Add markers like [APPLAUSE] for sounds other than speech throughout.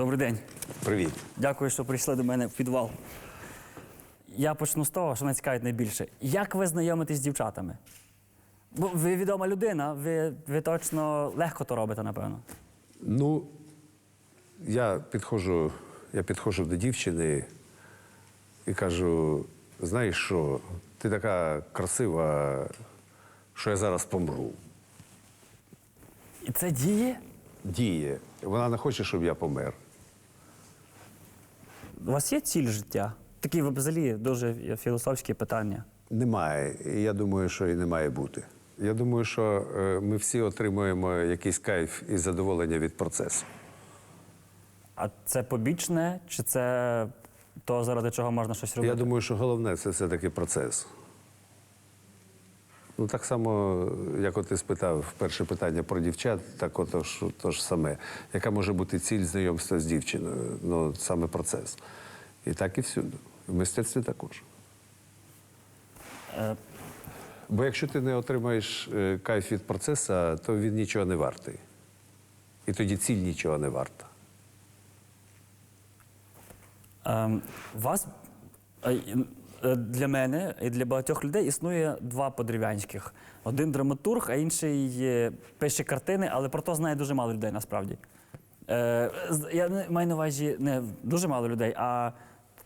Добрий день. Привіт. Дякую, що прийшли до мене в підвал. Я почну з того, що мене цікавить найбільше. Як ви знайомитесь з дівчатами? Бо ви відома людина, ви, ви точно легко то робите, напевно. Ну, я підходжу, я підходжу до дівчини і кажу: знаєш що, ти така красива, що я зараз помру. І це діє? Діє. Вона не хоче, щоб я помер. У вас є ціль життя? Такі взагалі дуже філософські питання. Немає. І я думаю, що і не має бути. Я думаю, що е, ми всі отримуємо якийсь кайф і задоволення від процесу. А це побічне, чи це то, заради чого можна щось робити? Я думаю, що головне це все-таки процес. Ну, так само, як от ти спитав перше питання про дівчат, так от ж, то ж саме. Яка може бути ціль знайомства з дівчиною? Ну, саме процес. І так і всюди. В мистецтві також. Е, Бо якщо ти не отримаєш е, кайф від процесу, то він нічого не вартий. І тоді ціль нічого не варта. Ем, вас е, е, для мене і для багатьох людей існує два подрів'янських. Один драматург, а інший е, пише картини, але про то знає дуже мало людей насправді. Е, я маю на увазі не дуже мало людей, а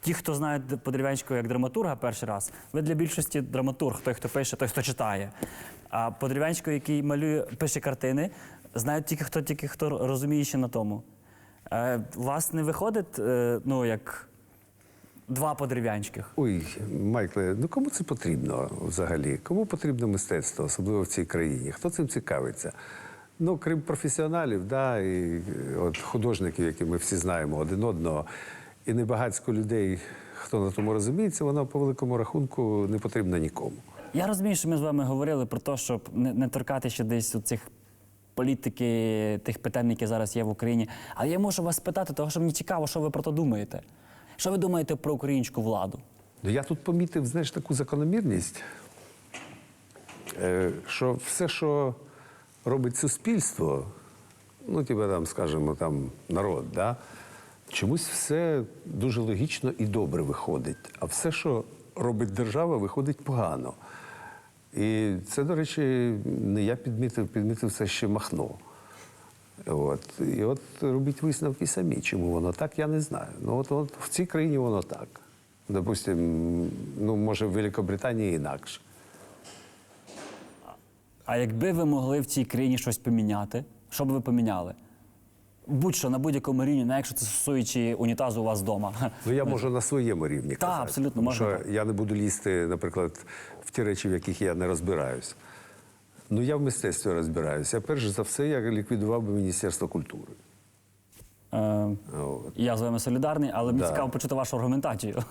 ті, хто знають Подрів'янського як драматурга перший раз, ви для більшості драматург, той, хто пише, той, хто читає. А Подрів'янського, який малює, пише картини, знають тільки хто, тільки хто розуміє ще на тому. Е, у вас не виходить, е, ну, як два подерев'янських? Ой, Майкле, ну кому це потрібно взагалі? Кому потрібно мистецтво, особливо в цій країні? Хто цим цікавиться? Ну, крім професіоналів, да, і е, от художників, які ми всі знаємо один одного, і небагацько людей, хто на тому розуміється, воно по великому рахунку не потрібно нікому. Я розумію, що ми з вами говорили про те, щоб не, не торкатися десь у цих політики, тих питань, які зараз є в Україні. Але я можу вас спитати, тому що мені цікаво, що ви про то думаєте. Що ви думаєте про українську владу? Ну, я тут помітив, знаєш, таку закономірність, е, що все, що робить суспільство, ну, тебе там, скажімо, там народ, да, чомусь все дуже логічно і добре виходить. А все, що робить держава, виходить погано. І це, до речі, не я підмітив, підмітив це ще Махно. От. І от робіть висновки самі. Чому воно так, я не знаю. Ну от, от в цій країні воно так. Допустим, ну може в Великобританії інакше. А якби ви могли в цій країні щось поміняти, що б ви поміняли? Будь-що на будь-якому рівні, навіть якщо це стосуючи унітазу у вас вдома. Ну я можу на своєму рівні казати. абсолютно, Тому можна що так. я не буду лізти, наприклад, в ті речі, в яких я не розбираюсь. Ну я в мистецтві розбираюся. Перш за все, я ліквідував би Міністерство культури. Е, От. я з вами солідарний, але мені Да. цікаво почути вашу аргументацію.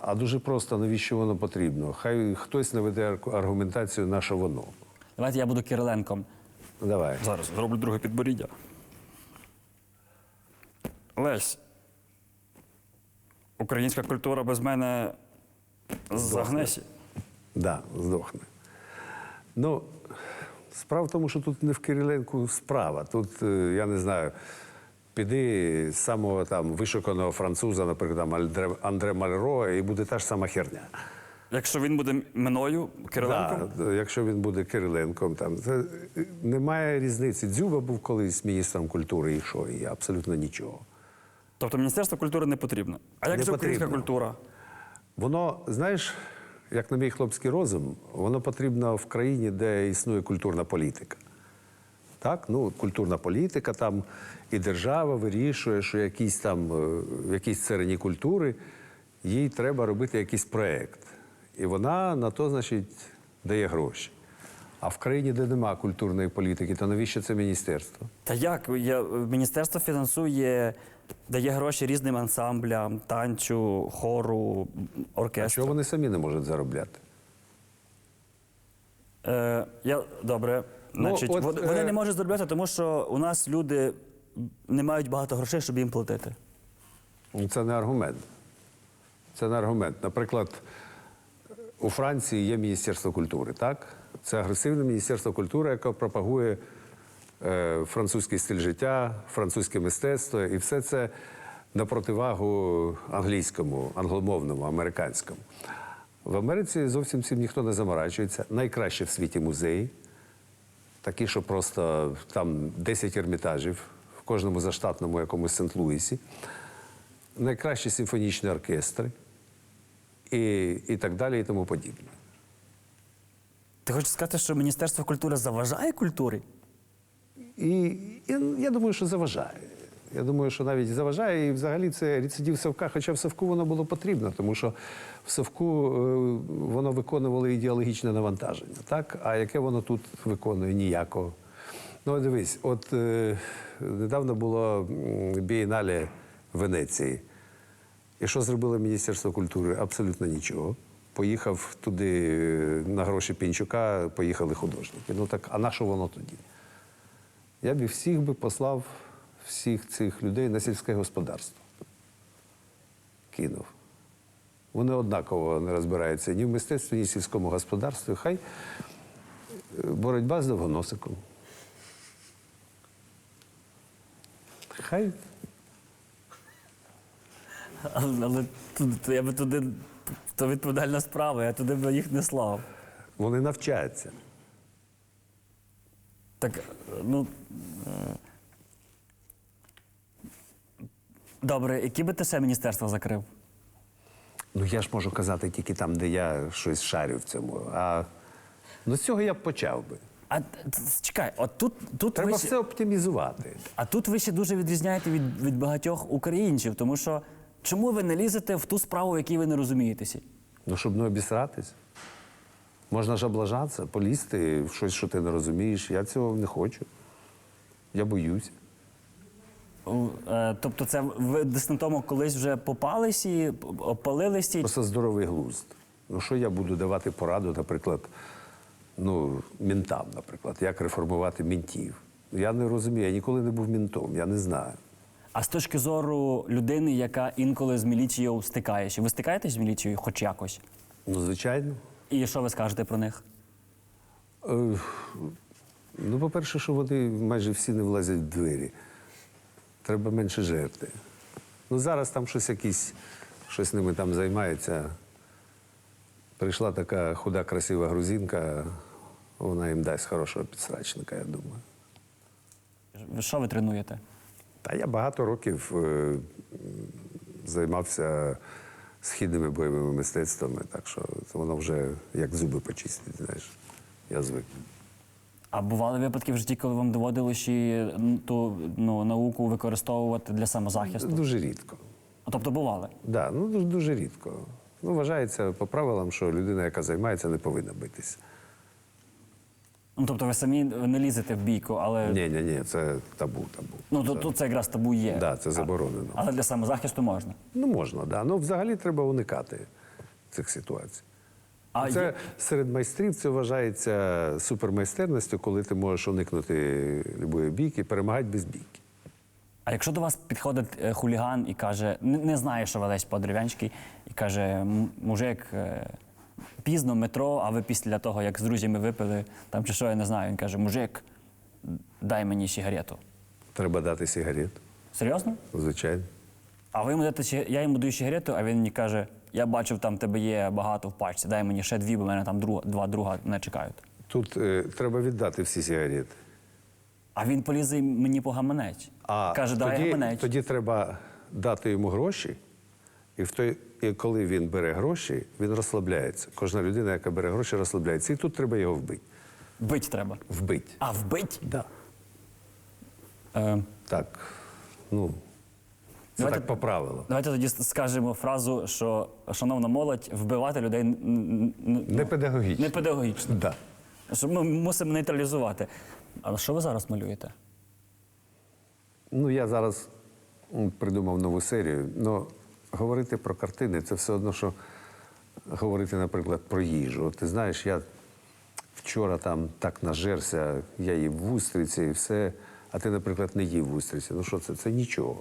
А дуже просто, навіщо воно потрібно? Хай хтось наведе арку- аргументацію, на що воно. Давайте я буду Кириленком. Давай. Зараз зроблю друге підборіддя. Лесь. Українська культура без мене загнесі. Да, здохне. Ну, справа в тому, що тут не в Кириленку справа. Тут, е, я не знаю, піди з самого там вишуканого француза, наприклад, там Андре, Мальро, і буде та ж сама херня. Якщо він буде мною, Кириленком, Да, якщо він буде Кириленком, там це е, немає різниці. Дзюба був колись міністром культури, і що? І абсолютно нічого. тобто Міністерство культури не потрібно. А як Не же українська потрібно. культура? Воно, знаєш, як на мій хлопський розум, воно потрібно в країні, де існує культурна політика. Так, ну культурна політика там і держава вирішує, що якісь там е, в якійсь царині культури їй треба робити якийсь проєкт. І вона на то, значить, дає гроші. А в країні, де нема культурної політики, то навіщо це міністерство? Та як? Я, міністерство фінансує, дає гроші різним ансамблям, танцю, хору, А чого вони самі не можуть заробляти? Е, я, добре. Ну, от, вони е, не можуть заробляти, тому що у нас люди не мають багато грошей, щоб їм платити. Ну, Це не аргумент. Це не аргумент. Наприклад, у Франції є Міністерство культури, так? Це агресивне Міністерство культури, яке пропагує французький стиль життя, французьке мистецтво, і все це на противагу англійському, англомовному, американському. В Америці зовсім цим ніхто не заморачується. Найкраще в світі музеї, такі, що просто там 10 ермітажів в кожному заштатному якомусь Сент-Луісі, найкращі симфонічні оркестри і, і так далі, і тому подібне. Ти хочеш сказати, що Міністерство культури заважає культурі? І, і я думаю, що заважає. Я думаю, що навіть заважає, і взагалі це рецидив Савка, хоча в Савку воно було потрібно, тому що в Савку е, воно виконувало ідеологічне навантаження. Так? А яке воно тут виконує? Ніякого. Ну, дивись, от е, недавно було м, бієнале в Венеції. І що зробило Міністерство культури? Абсолютно нічого. Поїхав туди е, на гроші Пінчука, поїхали художники. Ну так, а на що воно тоді? Я б всіх би послав всіх цих людей на сільське господарство. Кинув. Вони однаково не розбираються ні в мистецтві, ні в сільському господарстві. Хай е, боротьба з довгоносиком. Хай Але, але я би туди, то відповідальна справа, я туди би їх не слав. вони навчаються. Так, ну. е, Добре, які би ти ще міністерство закрив? Ну я ж можу казати тільки там, де я щось шарю в цьому. А ну, з цього я б почав би. А чекай, от тут, тут Треба ви ще, все оптимізувати. а тут ви ще дуже відрізняєте від, від багатьох українців, тому що чому ви не лізете в ту справу, в якій ви не розумієтеся? Ну, щоб не обісратись. Можна ж облажатися, полізти в щось, що ти не розумієш. Я цього не хочу. Я боюсь. Е, Тобто, це ви десь на тому колись вже попались і опалились Просто здоровий глузд. Ну, що я буду давати пораду, наприклад, ну, мінтам, наприклад, як реформувати мінтів. Я не розумію, я ніколи не був мінтом, я не знаю. А з точки зору людини, яка інколи з міліцією стикається, ви стикаєтесь з міліцією хоч якось? Ну, звичайно. І що ви скажете про них? Е, Ну, по-перше, що вони майже всі не влазять в двері. Треба менше жерти. Ну, зараз там щось якісь, щось ними там займаються. Прийшла така худа, красива грузинка, вона їм дасть хорошого підсрачника, я думаю. Що ви тренуєте? Та я багато років е, займався східними бойовими мистецтвами, так що воно вже як зуби почистить, знаєш. Я звик. А бували випадки в житті, коли вам доводилося ще ту ну, науку використовувати для самозахисту? Дуже рідко. А, Тобто бували. Да, ну дуже, дуже рідко. Ну, вважається по правилам, що людина, яка займається, не повинна битися. Ну, тобто ви самі не лізете в бійку, але Ні, ні, ні, це табу, табу. ну, тут, тут це якраз табу є. Да, це заборонено. Але для самозахисту можна. Ну, можна, да. Ну, взагалі треба уникати цих ситуацій. А це є- серед майстрів це вважається супермайстерністю, коли ти можеш уникнути любої бійки, перемагати без бійки. А якщо до вас підходить е, хуліган і каже, не, не знає, що ви Лесь Подерев'янський, і каже, мужик, е, пізно метро, а ви після того, як з друзями випили, там чи що, я не знаю, він каже, мужик, дай мені сигарету. Треба дати сигарету, Серйозно? звичайно. А ви йому даєте, я йому даю сигарету, а він мені каже, я бачив, там тебе є багато в пачці, дай мені ще дві, бо в мене там друг, два друга не чекають. Тут е, треба віддати всі сигарети. А він полізе мені по гаманець. А каже, дай тоді, гаманець. тоді треба дати йому гроші, і, в той, і коли він бере гроші, він розслабляється. Кожна людина, яка бере гроші, розслабляється. І тут треба його вбити. Бить треба. Вбити. А, вбить? Да. Е, Так. Ну, це Давайте- так по правилам. Давайте тоді скажемо фразу, що шановна молодь, вбивати людей н- н- н- Не педагогічно. не педагогічно. Да. Що ми мусимо нейтралізувати. А що ви зараз малюєте? Ну, я зараз м, придумав нову серію. Ну, говорити про картини це все одно, що говорити, наприклад, про їжу. Ти знаєш, я вчора там так нажерся, я їв вустриці і все. А ти, наприклад, не їв вустриці. Ну що це? Це нічого.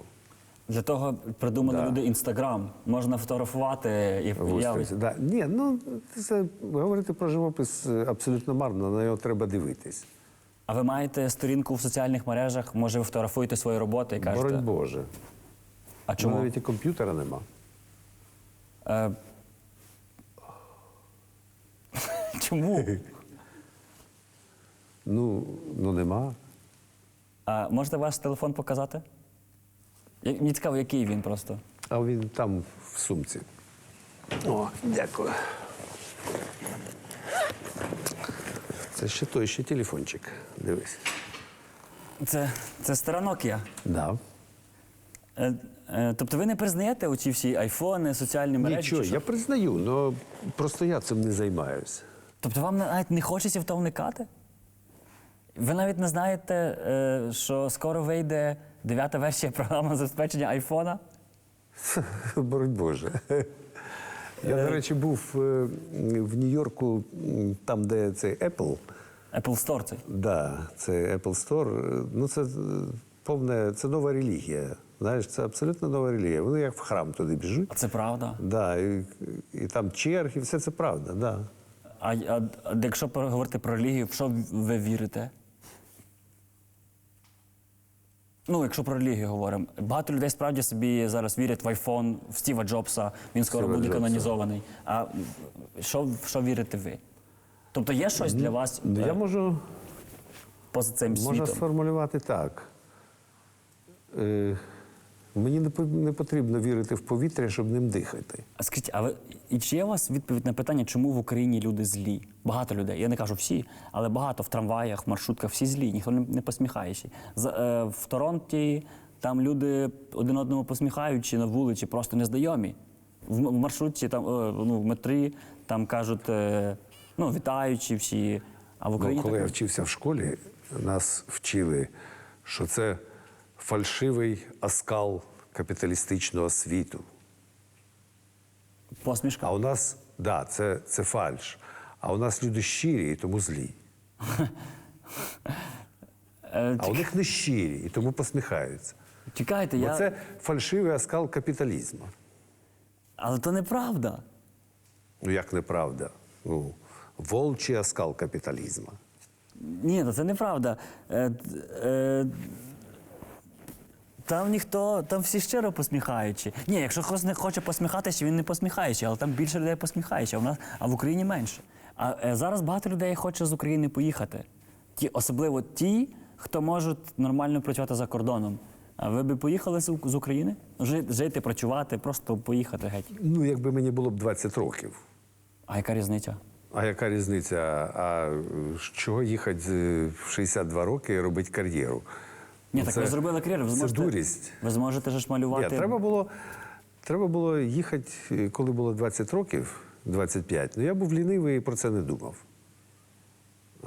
Для того придумали Да. люди інстаграм. Можна фотографувати і Вустриці. Да. Ні, ну це говорити про живопис е, абсолютно марно, на його треба дивитись. А ви маєте сторінку в соціальних мережах, може, ви фотографуєте свої роботи і кажете. Боронь Боже. А Чому? навіть і комп'ютера нема. Е, чому? [LAUGHS] Ну, ну нема. А можете ваш телефон показати? Я- Мені цікаво, який він просто. А він там в сумці. О, дякую. Це ще той ще телефончик. Дивись. Це, це стара Nokia. Да. Е, е, тобто ви не признаєте оці всі айфони, соціальні мережі? Нічого, я признаю, але просто я цим не займаюся. Тобто вам навіть не хочеться в то вникати? Ви навіть не знаєте, е, що скоро вийде дев'ята версія програми забезпечення айфона? [LAUGHS] Боронь Боже. Я, до речі, був в Нью-Йорку, там, де цей Apple. Apple Store цей. Да, це Apple Store. Ну, це повне, це нова релігія. Знаєш, це абсолютно нова релігія. Вони як в храм туди біжуть. А це правда. Да, і, і там черг, і все це правда, да. А, а, а якщо говорити про релігію, в що ви вірите? Ну, якщо про релігію говоримо, багато людей справді собі зараз вірять в айфон, в Стіва Джобса, він скоро Стіва буде Джобса. канонізований. А що, в що вірите ви? Тобто є щось для вас Ну, е, Я можу, поза цим можу світом? сформулювати так. Е, мені не потрібно вірити в повітря, щоб ним дихати. А скажіть, а ви і чи є у вас відповідь на питання, чому в Україні люди злі? Багато людей. Я не кажу всі, але багато в трамваях, в маршрутках всі злі, ніхто не, посміхається. За, е, в Торонті там люди один одному посміхаючи на вулиці, просто незнайомі. В, в маршрутці, там, е, ну, в метрі там кажуть, е, ну, вітаючи всі. А в Ну, Україні коли я вчився в школі, нас вчили, що це фальшивий оскал капіталістичного світу. посмішка. А у нас, да, це, це фальш. А у нас люди щирі і тому злі. [LAUGHS] Е, А у них не щирі і тому посміхаються. Чекайте, Бо я... це фальшивий оскал капіталізму. але то неправда. Ну як неправда? Ну, волчий оскал капіталізму. Ні, ну це неправда. Е, е, там ніхто, там всі щиро посміхаючи. Ні, якщо хтось не хоче посміхатися, він не посміхаючи, але там більше людей посміхаючи, а в нас, а в Україні менше. А е, зараз багато людей хоче з України поїхати. Ті, особливо ті, хто можуть нормально працювати за кордоном. А ви би поїхали з, з України? Жити, жити, працювати, просто поїхати геть. Ну, якби мені було б 20 років. А яка різниця? А яка різниця? А е, чого їхати е, в 62 роки і робити кар'єру? Ні, так це- ви зробили кар'єру. Ви це дурість. Ви зможете ж малювати. Ні, треба було, треба було їхати, коли було 20 років, 25. Ну я був лінивий і про це не думав.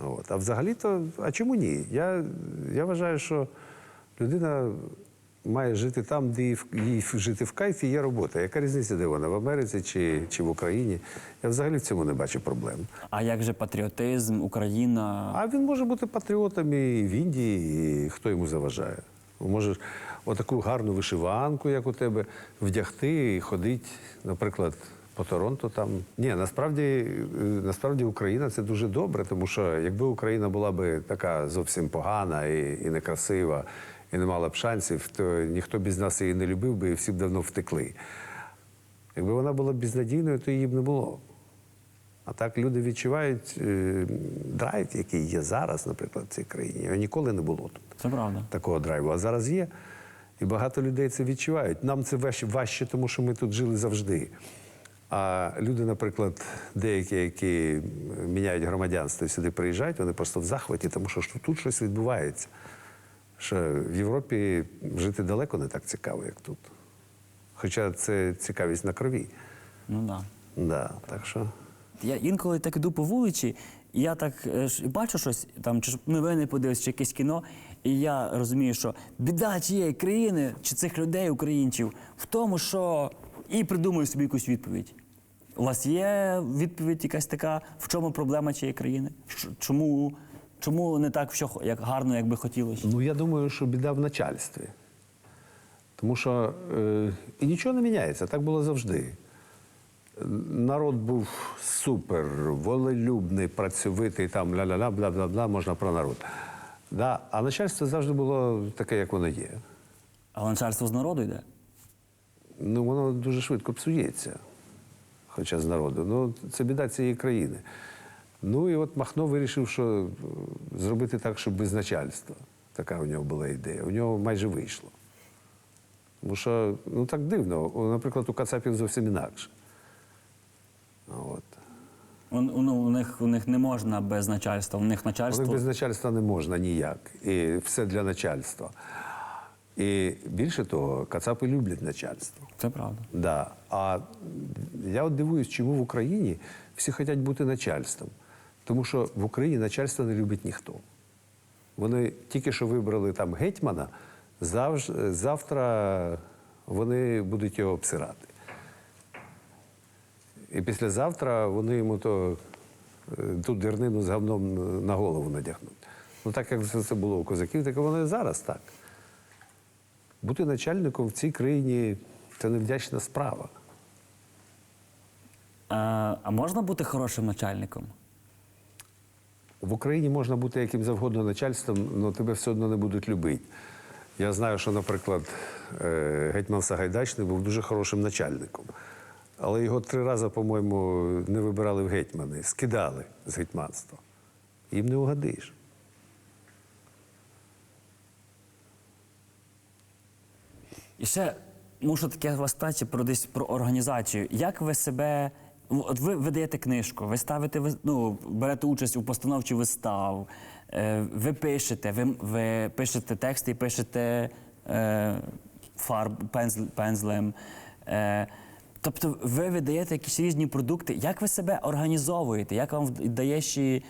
От. А взагалі-то, а чому ні? Я, я вважаю, що людина має жити там, де їй жити в кайфі є робота. Яка різниця, де вона? В Америці чи, чи в Україні? Я взагалі в цьому не бачу проблем. А як же патріотизм, Україна? А він може бути патріотом і в Індії, і хто йому заважає. Може отаку гарну вишиванку, як у тебе, вдягти і ходити, наприклад, по Торонто там. Ні, насправді, е, насправді Україна це дуже добре, тому що якби Україна була би така зовсім погана і, і некрасива, і не мала б шансів, то ніхто б із нас її не любив би і всі б давно втекли. Якби вона була безнадійною, то її б не було. А так люди відчувають е, драйв, який є зараз, наприклад, в цій країні. Його ніколи не було тут Це правда. такого драйву. А зараз є. І багато людей це відчувають. Нам це важче, тому що ми тут жили завжди. А люди, наприклад, деякі, які міняють громадянство і сюди приїжджають, вони просто в захваті, тому що тут щось відбувається. Що в Європі жити далеко не так цікаво, як тут. Хоча це цікавість на крові. Ну. Да. Да, так що. Я інколи так іду по вулиці, і я так е, ж бачу щось, там, чи новини подивився, чи якесь кіно, і я розумію, що біда цієї країни чи цих людей, українців, в тому, що і придумую собі якусь відповідь. У вас є відповідь якась така, в чому проблема цієї країни? Чому, чому не так все як гарно, як би хотілося? Ну, я думаю, що біда в начальстві. Тому що е, і нічого не міняється, так було завжди. Народ був супер, волелюбний, працьовитий, там ля-ля-ля, бла-бла-бла, можна про народ. Да. А начальство завжди було таке, як воно є. Але начальство з народу йде. Ну, воно дуже швидко псується, хоча з народу. Ну, це біда цієї країни. Ну і от Махно вирішив, що е, зробити так, щоб без начальства. Така у нього була ідея. У нього майже вийшло. Тому що ну так дивно. Наприклад, у Кацапів зовсім інакше. От. У, у, ну, у, них, у них не можна без начальства. У них начальство. Але без начальства не можна ніяк. І все для начальства. І більше того, Кацапи люблять начальство. Це правда. Да. А я от дивуюсь, чому в Україні всі хочуть бути начальством. Тому що в Україні начальство не любить ніхто. Вони тільки що вибрали там гетьмана, завж, завтра вони будуть його обсирати. І післязавтра вони йому то, е, ту дернину з говном на голову надягнуть. Ну так як це було у козаків, так воно і зараз так. Бути начальником в цій країні це невдячна справа. А, а можна бути хорошим начальником? В Україні можна бути яким завгодно начальством, але тебе все одно не будуть любити. Я знаю, що, наприклад, е, гетьман Сагайдачний був дуже хорошим начальником. Але його три рази, по-моєму, не вибирали в гетьмани, скидали з гетьманства. Їм не угодиш. І ще мушу таке вас про десь про організацію. Як ви себе. Ну, От ви видаєте книжку, ви ставите ну, берете участь у постановці вистав, е, ви пишете, ви, ви пишете тексти і пишете е, фарб, пензл, пензлем. Е, тобто ви видаєте якісь різні продукти. Як ви себе організовуєте? Як вам вдається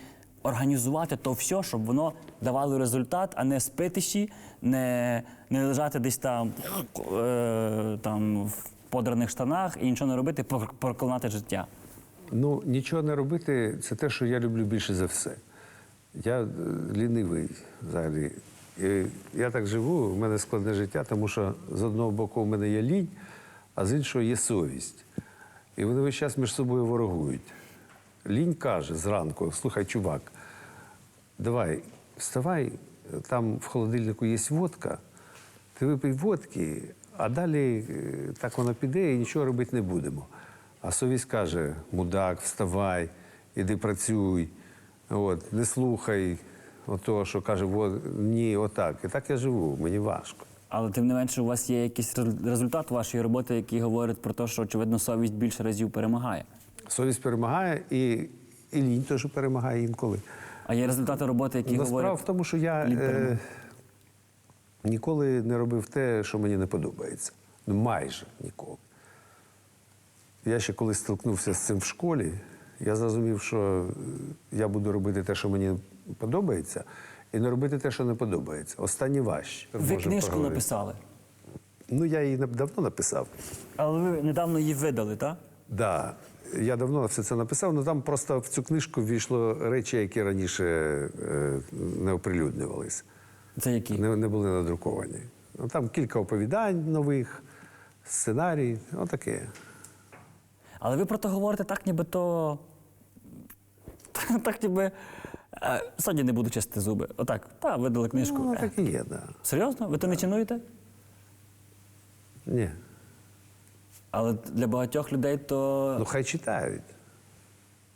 організувати то все, щоб воно давало результат, а не спитиші, не, не лежати десь там, е, там в подраних штанах і нічого не робити, проклинати життя. Ну, нічого не робити це те, що я люблю більше за все. Я е, лінивий взагалі. І я так живу, в мене складне життя, тому що з одного боку в мене є лінь, а з іншого є совість. І вони весь час між собою ворогують. Лінь каже зранку: слухай, чувак, давай, вставай, там в холодильнику є водка, ти випий водки, а далі е, так воно піде і нічого робити не будемо. А совість каже: мудак, вставай, іди працюй, от, не слухай того, що каже, «Во- ні, отак. І так я живу, мені важко. Але тим не менше, у вас є якийсь результат вашої роботи, який говорить про те, що очевидно совість більше разів перемагає. Совість перемагає і, і лінь теж перемагає інколи. А є результати роботи, які Ну, Справа в тому, що я е. Ніколи не робив те, що мені не подобається. Ну, майже ніколи. Я ще коли стикнувся з цим в школі, я зрозумів, що е, я буду робити те, що мені подобається, і не робити те, що не подобається. Останнє важче. Ви книжку поговорити. написали, Ну, я її давно написав. але ви недавно її видали, так? Да, я давно все це написав, але там просто в цю книжку ввійшло речі, які раніше е, не оприлюднювалися. Це які? не, не були надруковані. Ну, там кілька оповідань нових, сценарій, отаке. Але ви про то говорите так, ніби то. Так, ніби. е, Сьогодні не буду чистити зуби. Отак, та, видали книжку. Ну, Е, так і є, да. Серйозно? Ви то не цінуєте? Ні. Але для багатьох людей то. Ну хай читають.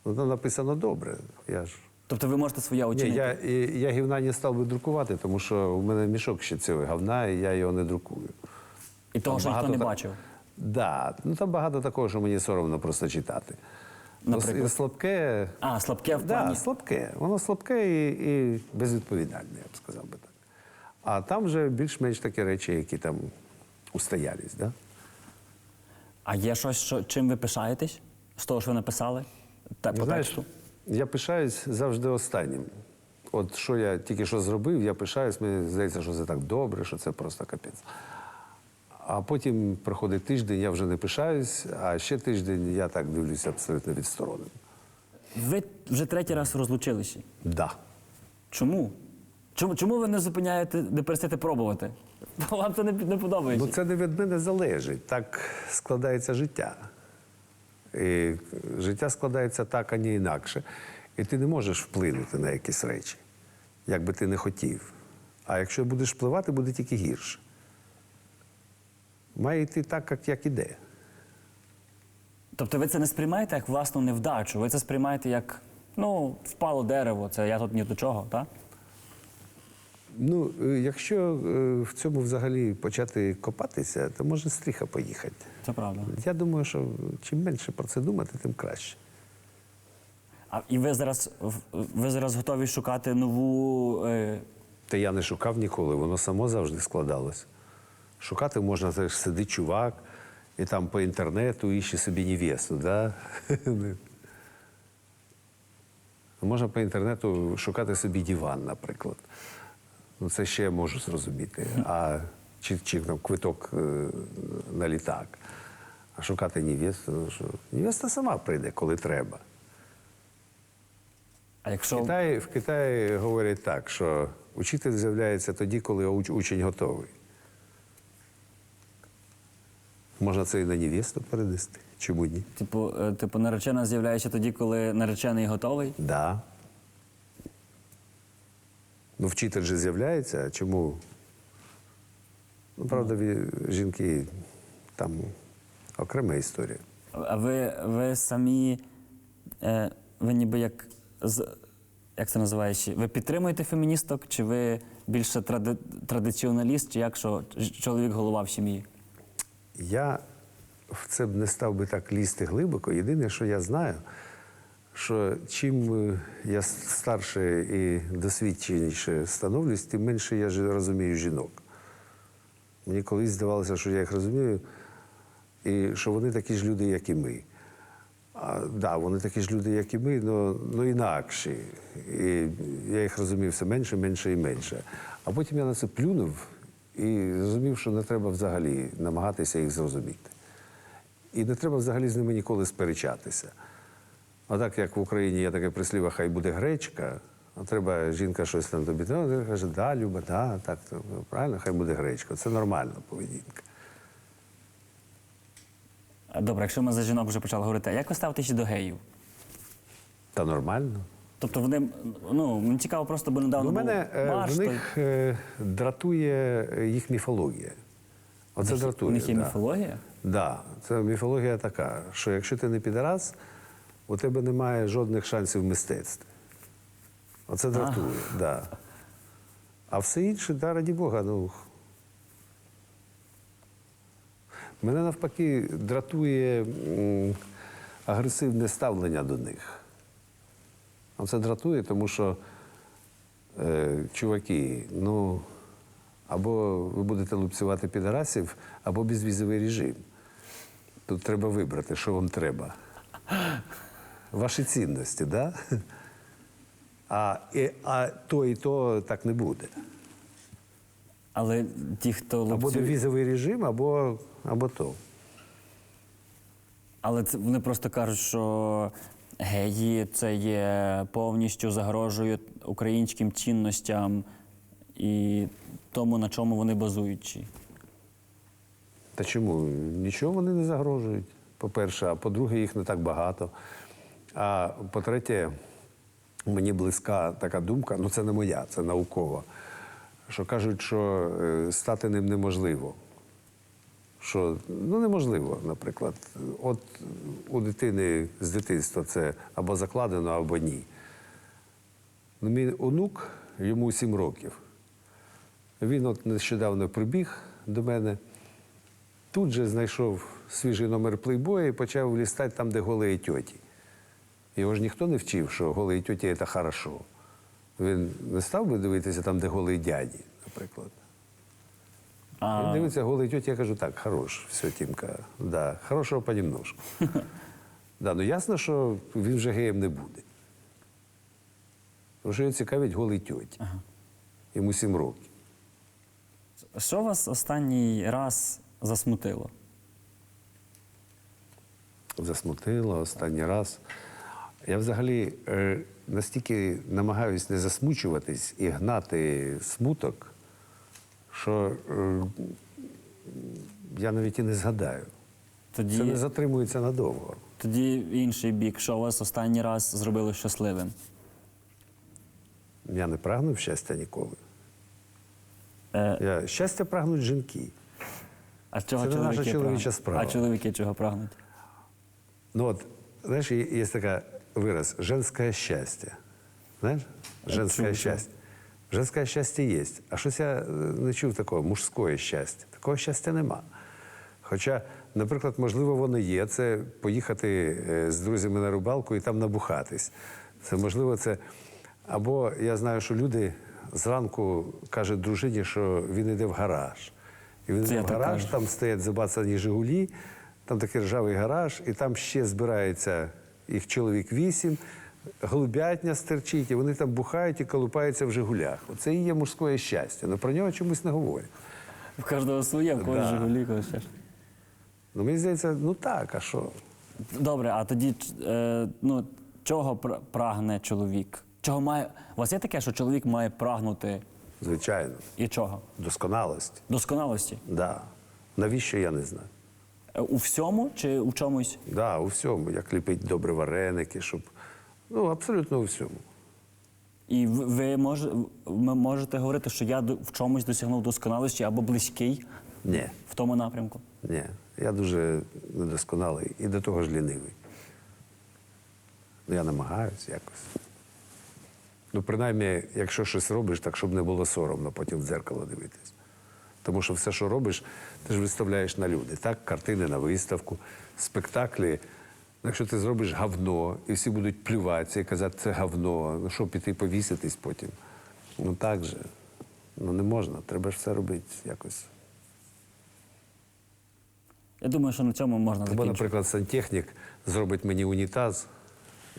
Ну, там написано добре. Я ж. Тобто ви можете своє Ні, оцінити. я, і- я гівна не став би друкувати, тому що в мене мішок ще цього говна, і я його не друкую. І того, Там що ніхто не та- бачив. Да. Ну там багато такого, що мені соромно просто читати. Ну, Наприклад? слабке. А, слабке в Да, слабке. Воно слабке і, і безвідповідальне, я б сказав би так. А там вже більш-менш такі речі, які там устоялись. Да? А є щось, що, чим ви пишаєтесь? З того, що ви написали? Та, по Знаєш, тексту? Я пишаюсь завжди останнім. От що я тільки що зробив, я пишаюсь, мені здається, що це так добре, що це просто капець. А потім проходить тиждень, я вже не пишаюсь, а ще тиждень я так дивлюся абсолютно відсторонено. Ви вже третій раз розлучилися. Да. Чому? Чому, чому ви не зупиняєте, не перестаєте пробувати? Бо [LAUGHS] вам це не, не подобається. Ну це не від мене залежить. Так складається життя. І життя складається так, а не інакше. І ти не можеш вплинути на якісь речі, як би ти не хотів. А якщо будеш впливати, буде тільки гірше. Має йти так, як, іде. Тобто ви це не сприймаєте як власну невдачу, ви це сприймаєте як ну, впало дерево, це я тут ні до чого, так? Ну, е, якщо е, в цьому взагалі почати копатися, то може стріха поїхати. Це правда. Я думаю, що чим менше про це думати, тим краще. А і ви зараз ви зараз готові шукати нову. Е, Та я не шукав ніколи, воно само завжди складалось. Шукати можна, це ж сидить чувак, і там по інтернету іще собі невесту, да? [LAUGHS] Можна по інтернету шукати собі диван, наприклад. Ну, це ще я можу зрозуміти. А чи, чи там квиток е, на літак. А шукати невесту, ну, що невеста сама прийде, коли треба. а В Китаї, в Китаї говорять так, що учитель з'являється тоді, коли учень готовий. Можна це і на невесту перенести. Чому ні? типу, е, типу наречена з'являється тоді, коли наречений готовий? Да. Ну, вчитель же з'являється, а чому? Ну, правда, жінки там окрема історія. А ви, ви самі, е, ви ніби як, з, як це називається, ви підтримуєте феміністок, чи ви більше тради, традиціоналіст, чи як що чоловік голова в сім'ї? Я в це б не став би так лізти глибоко. Єдине, що я знаю, що чим е, я старше і досвідченіше становлюсь, тим менше я розумію жінок. Мені колись здавалося, що я їх розумію, і що вони такі ж люди, як і ми. А, да, вони такі ж люди, як і ми, але інакші. І я їх розумів все менше, менше і менше. А потім я на це плюнув і зрозумів, що не треба взагалі намагатися їх зрозуміти. І не треба взагалі з ними ніколи сперечатися. А так як в Україні є таке прислів'я, хай буде гречка, а треба жінка щось там тобі ну, каже, да, Люба, да, так, правильно, хай буде гречка. Це нормальна поведінка. Добре, якщо ми за жінок вже почали говорити, а як ви ставитеся до геїв? Та нормально. Тобто вони, ну, мені цікаво, просто бо недавно У мене е, марш, в них е, дратує їх міфологія. Оце них- дратує. У них є да. міфологія? Да, це міфологія така, що якщо ти не підарас, у тебе немає жодних шансів в мистецтві. Оце дратує, да. А все інше, да, раді Бога, ну. Мене навпаки дратує агресивне ставлення до них. А Це дратує, тому що, е, чуваки, ну, або ви будете лупцювати підарасів, або безвізовий режим. Тут треба вибрати, що вам треба. Ваші цінності, да? А, а то і то так не буде. Але ті, хто Або лупцює, візовий режим, або, або то. але це, вони просто кажуть, що геї це є повністю загрожують українським цінностям і тому, на чому вони базуючі. Та чому? Нічого вони не загрожують, по-перше, а по-друге, їх не так багато. А по-третє, мені близька така думка, ну це не моя, це наукова, що кажуть, що е, стати ним неможливо. Що ну неможливо, наприклад. От у дитини з дитинства це або закладено, або ні. Ну, мій онук, йому 7 років. Він от нещодавно прибіг до мене. Тут же знайшов свіжий номер плейбоя і почав лістати там, де голі тьоті. Його ж ніхто не вчив, що голі тьоті це хорошо. Він не став би дивитися там, де голий дяді, наприклад. Він дивиться голий тьоті, я кажу, так, хорош, все, Тімка, да, хорошого понемножку. [LAUGHS] да, ну ясно, що він вже геєм не буде. Тому що його цікавить голий тьоті. Йому сім років. що вас останній раз засмутило? засмутило останній раз. Я взагалі е, настільки намагаюся не засмучуватись і гнати смуток, що е, я навіть і не згадаю. Тоді, Це не затримується надовго. тоді інший бік, що вас останній раз зробило щасливим? Я не прагнув щастя ніколи. Е, Я, щастя прагнуть жінки. а чого це не наша чоловіча прагнуть? справа. А чоловіки чого прагнуть? Ну от, знаєш, є така вираз женське щастя. Знаєш? Женське чув, щастя. Женське щастя є. А щось я не чув такого мужське щастя. Такого щастя нема. Хоча, наприклад, можливо, воно є. Це поїхати е, з друзями на рибалку і там набухатись. Це можливо, це. Або я знаю, що люди зранку кажуть дружині, що він йде в гараж. І він йде в гараж, там стоять забацані Жигулі, там такий ржавий гараж, і там ще збирається їх чоловік вісім, голубятня стерчить, і вони там бухають і колупаються в Жигулях. Оце і є мужське щастя. але про нього чомусь не говорять. В кожного своє, в когось Да. Жигулі, когось ще. Ну, мені здається, ну так, а що? Добре, а тоді е, ну, чого прагне чоловік? Чого має. У вас є таке, що чоловік має прагнути Звичайно, і чого? досконалості. Досконалості? Да. Навіщо я не знаю? У всьому чи у чомусь? Да, у всьому. Як ліпить добре вареники, щоб. Ну, абсолютно у всьому. І ви мож, ви можете говорити, що я в чомусь досягнув досконалості або близький Ні. в тому напрямку? Ні, я дуже недосконалий і до того ж лінивий. Ну, я намагаюся якось. Ну, принаймні, якщо щось робиш, так щоб не було соромно потім в дзеркало дивитись. Тому що все, що робиш, ти ж виставляєш на люди. Так, картини на виставку, спектаклі. Ну, Якщо ти зробиш говно, і всі будуть плюватися і казати, це говно, ну що, піти повіситись потім? Ну так же. Ну не можна, треба ж все робити якось. Я думаю, що на цьому можна Або, наприклад, сантехнік зробить мені унітаз,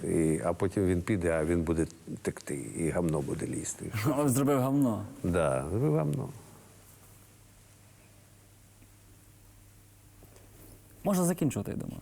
і, а потім він піде, а він буде текти, і гамно буде лізти. [LAUGHS] Зробив говно. Да, ви гамно. Можна закінчувати, я думаю.